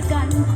gun.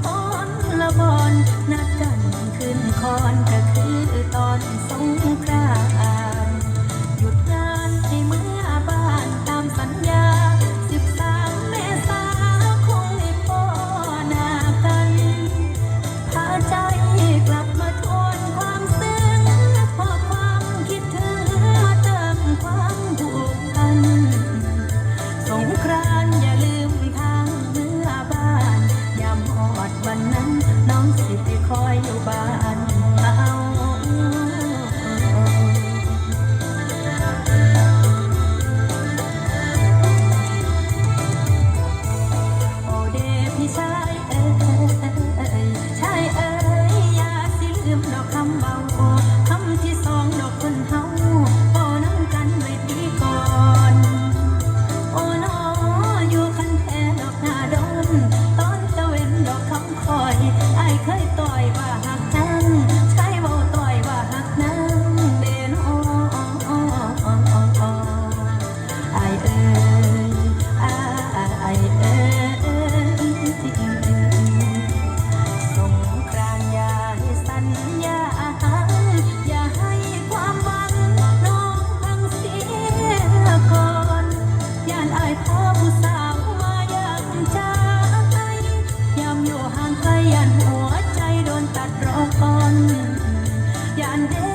Đọc 华 and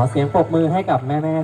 ขอเสียงปรบมือให้กับแม่แม่